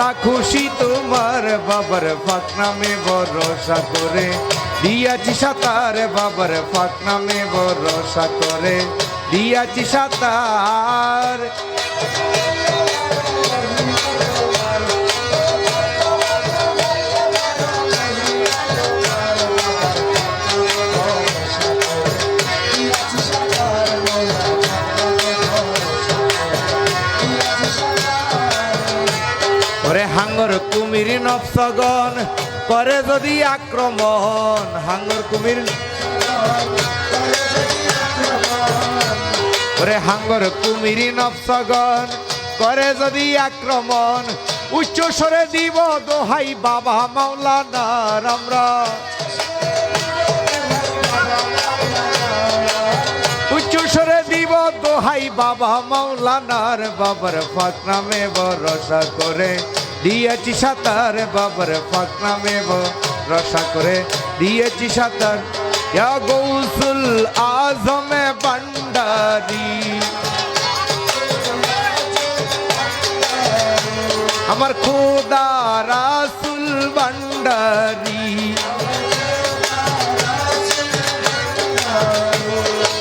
যা খুশি তোমার বাবার ফাঁক নামে ভরসা করে। দিয়াছি সাঁতার বাবার ফাঁক নামে ভরসা করে। দিয়াছি সাঁতার ওরে হাঙ্গর কুমির নফসগন করে যদি আক্রমণ। হাঙ্গর কুমির ওরে হাঙ্গর কুমির নফসগন করে যদি আক্রমণ। উচ্চ স্বরে দিব দোহাই বাবা মাওলানার আমরা উচ্চ স্বরে দিব দোহাই বাবা মাওলানার বাবার ফাঁক নামে ভরসা করে। দিয়েছি সাঁতার, বাবার ফাঁক নামে রসা করে দিয়েছি সাঁতার। ইয়া গৌসুল আজমে ভান্ডারি। আমার খোদা রাসুল ভান্ডারি।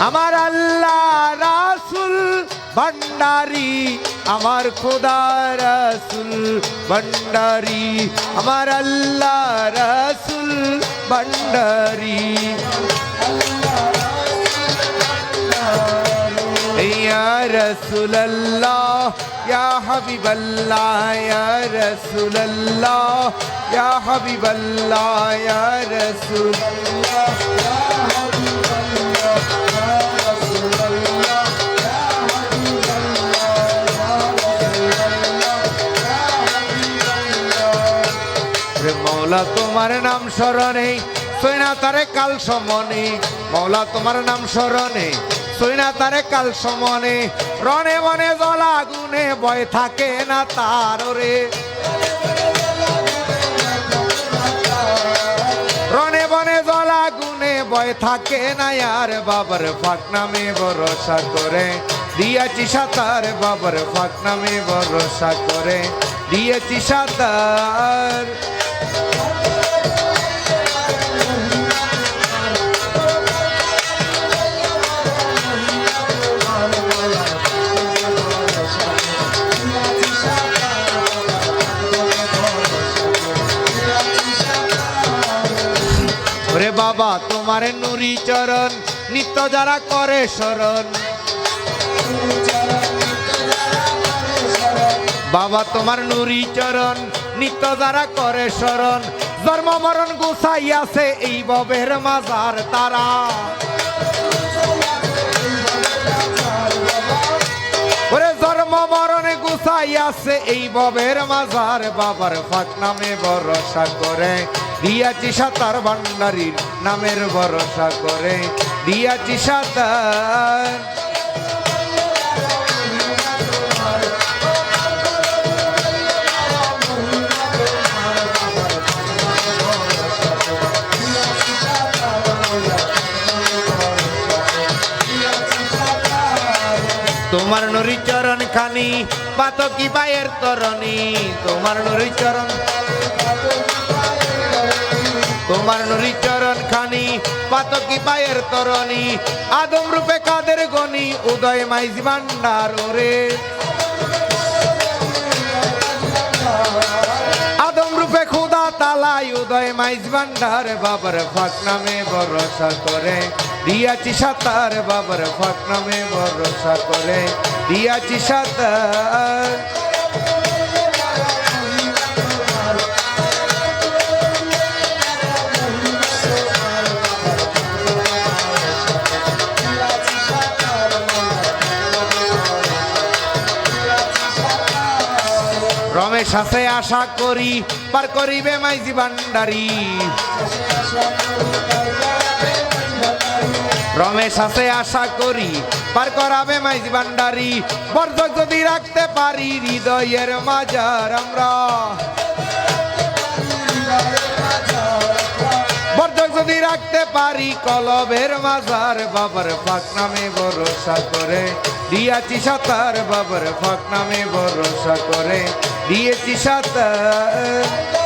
আমার আল্লাহ ভান্ডারি আমার খোদা রাসুল ভান্ডারি আমার আল্লাহ রাসুল ভান্ডারি يا رسول الله يا حبيب الله يا رسول الله يا حبيب الله يا رسول রে মৌলা, তোমার নাম স্মরণে। সৈনা তারে কাল সমনে। মৌলা, তোমার নাম স্মরণে। সৈনা তারে কাল সমনে। রণে মনে জলা গুনে ভয় থাকে না তার রে। রণে বনে জলা গুনে ভয় থাকে না আর বাবার ফাঁক নামে ভরসা করে। দিয়াছি সাঁতার বাবার ফাঁক নামে ভরসা করে। দিয়েছি সাঁতার তোমার নুরি চরণ নিত্য যারা করে শরণ। বাবা, তোমার নুরি চরণ, নিত্য যারা করে শরণ। জন্ম মরণ গুছাই আছে এই ববের মাজার তারা। মরণে গুছাই আছে এই ববের মাজার। বাবার ফাঁক নামে ভরসা করে, দিয়াছি সাঁতার ভান্ডারির নামের ভরসা করে, দিয়াছি সাঁতার। তোমার নরি চরণ খানি পাতকি পায়ের তরণী? তোমার নরি চরণ তোমার নরি চরণ খানি পাতকি পায়ের তরণী? আদম রূপে কাদের গনি উদয় মাইজ ভান্ডার ওরে। আদম রূপে খুদা তালাই, উদয় মাইজ ভান্ডার বাবার ফাঁক নামে ভরসা করে। দিয়াছি সাঁতার বাবার ফাঁক ভরসা করে। দিয়াছি সাঁতার। রমেশ আছে আশা করি, পার করিবে মাইজি ভান্ডারি। রমেশ আছে আশা করি, পার করাবে মাইজ ভান্ডারি। বর্ধক যদি রাখতে পারি, হৃদয়ের মাজার আমরা। বর্ধক যদি রাখতে পারি, কলবের মাজার, বাবার ফাঁক নামে ভরসা করে। দিয়াছি সাঁতার, বাবার ফাঁক নামে ভরসা করে। দিয়েছি সাঁতার।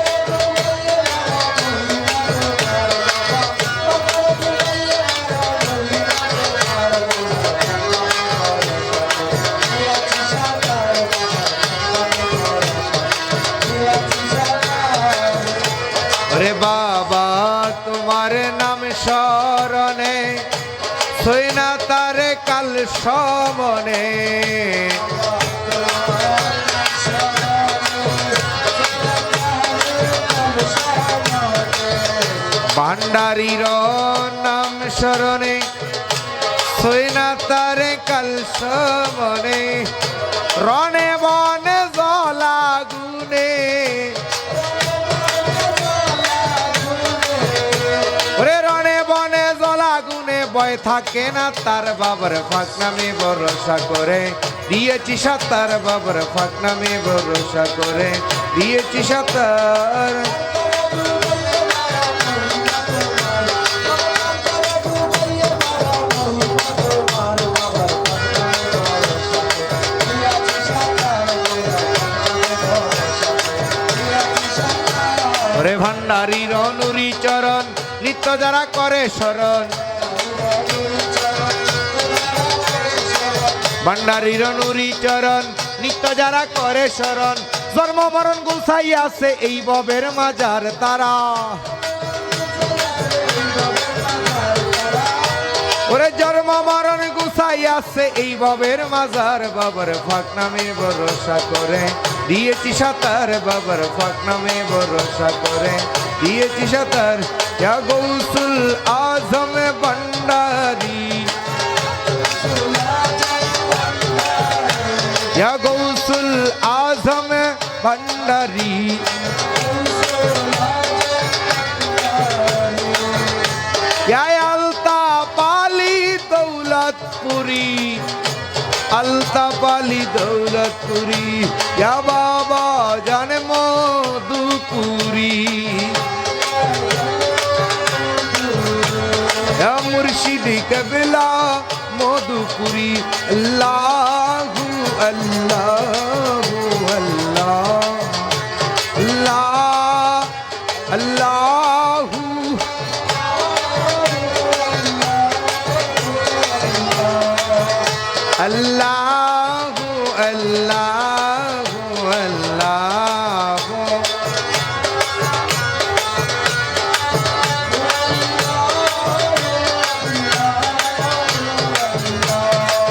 সমনে ভান্ডারির নাম স্মরণে সৈনা তারে কাল সমনে রণে বনে বয় থাকে না, তার বাবার ফাঁক নামে ভরসা করে। দিয়েছি সাঁতার, বাবার ফাঁক নামে ভরসা করে। দিয়েছি সাঁতার। ওরে ভান্ডারীর অনুরি চরণ নিত্য যারা করে শরণ। ভান্ডারীর অনুরি চরণ, নিত্য যারা করে শরণ জন্ম মরণ গুছাই আছে এই ববের মাজার তারা। ওরে জন্ম মরণ গুছাই আছে এই ববের মাজার, বাবার ফাঁক নামে ভরসা করে। দিয়েছি সাঁতার, বাবার ফাঁক নামে ভরসা করে। দিয়েছি সাঁতার গৌসুল আজম ভণ্ডারি দৌলতপুরি আলতা পালি দৌলতপুরি। ইয়া বাবা, জানে মধুপুরি। মুর্শিদি কবিলা মধুপুরি। আল্লাহু আল্লাহ। আল্লাহ, আল্লাহু। الله الله الله.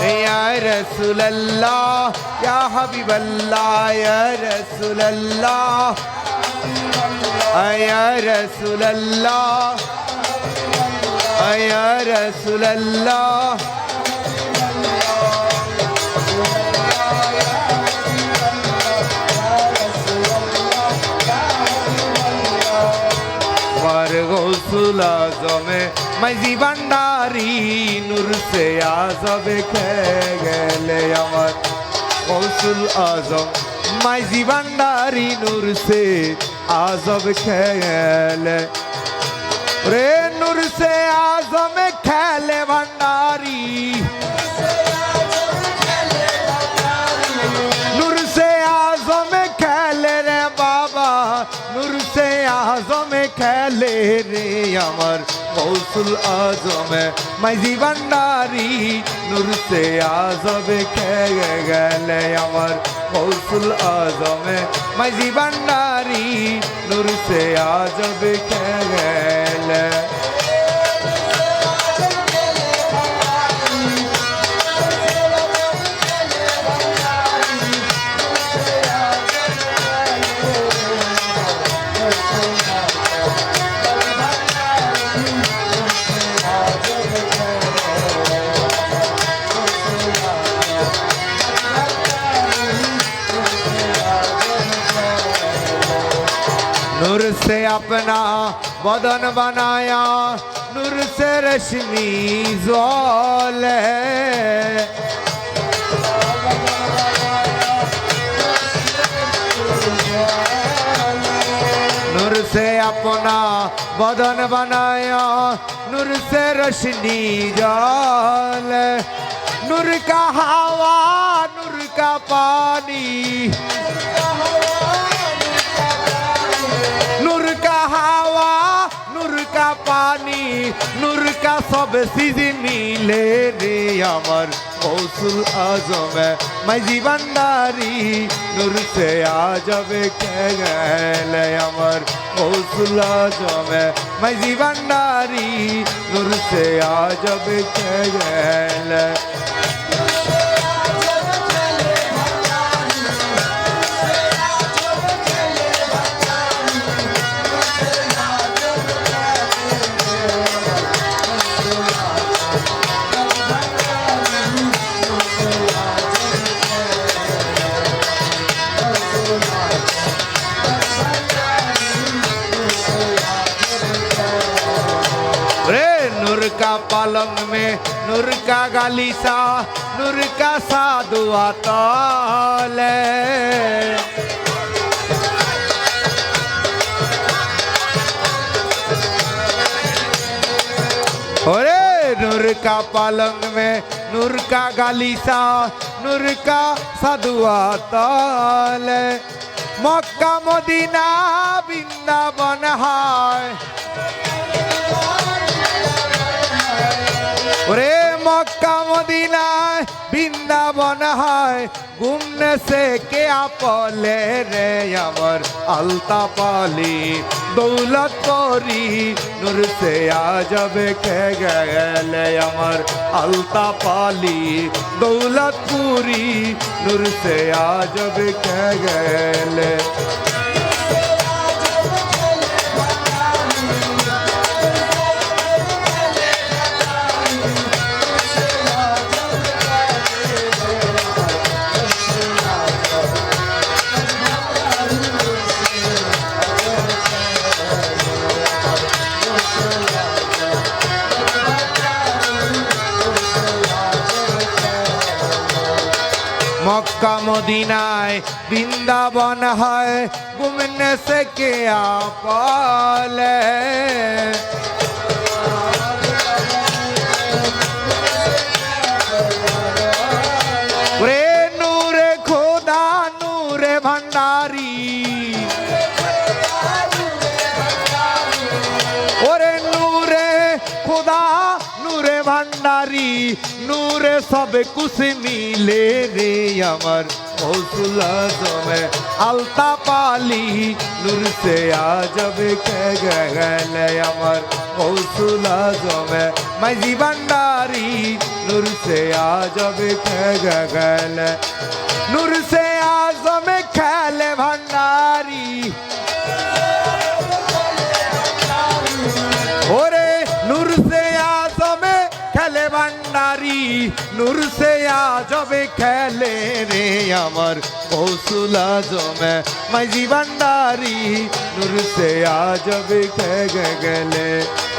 يا رسول الله يا حبيب الله يا رسول الله. يا رسول الله يا رسول الله. গৌসুল আজমে মাইজি ভান্ডারি নূর আজবে খেয়ে গেলে আমার গৌসুল আজম মাইজি ভান্ডারি নূর সে আজব খেয়ে গেলে। রে নূর সে খেলে রে আমার কৌশল আজমে। মাইজি ভান্ডারি নুরসে আজমে খেয়ে গেলে আমার কৌশল আজমে। মাইজি ভান্ডারি নুরসে আজবে খেয়ে গেলে। अपना बदन बनाया नूर से रश्मि ज्वाल है नूर से अपना बदन बनाया नूर से रोशनी जाल नूर का हवा नूर का पानी নূর কা সব সিজি মিলে রে আমার কৌসুল আজম মাই জীবনদারি নূর সে আজবে কে গেলে আমার কৌসুল আজম মাই জীবনদারি নূর সে আজবে কে গেলে रे नूर का पलंग में नूर का गालीसा नूर का साधुआ ताले ओरे नूर का पलंग में नूर का गालीसा नूर का साधुआ ताले मक्का मदीना वृंदावन हाय ওরে মক্কা মদিনায় বৃন্দাবন হয় গুমনে সে কে আপলে রে আমার আলতা পালি দৌলত করি, নূর সে আ যাবে কে গেলে আমার আলতা পালি দৌলত পুরি নূর সে আ যাবে কে গেলে। মক্কা মদিনায় বৃন্দাবন হয়। গুমনে সে কে আপলে? নূরে নূরে সবে কুছ মিলে রে আমার। জমে আলতা পালি নূর সে আ যাবে কে গেলে আমার। কৌশল জমে মাইজি ভান্ডারি নূর সে আ যাবে কে গেলে। নূর সে আজবে খেলে রে আমার কৌশল আজমে মাইজি ভান্ডারি, নূর সে আজবে খেগে গেলে।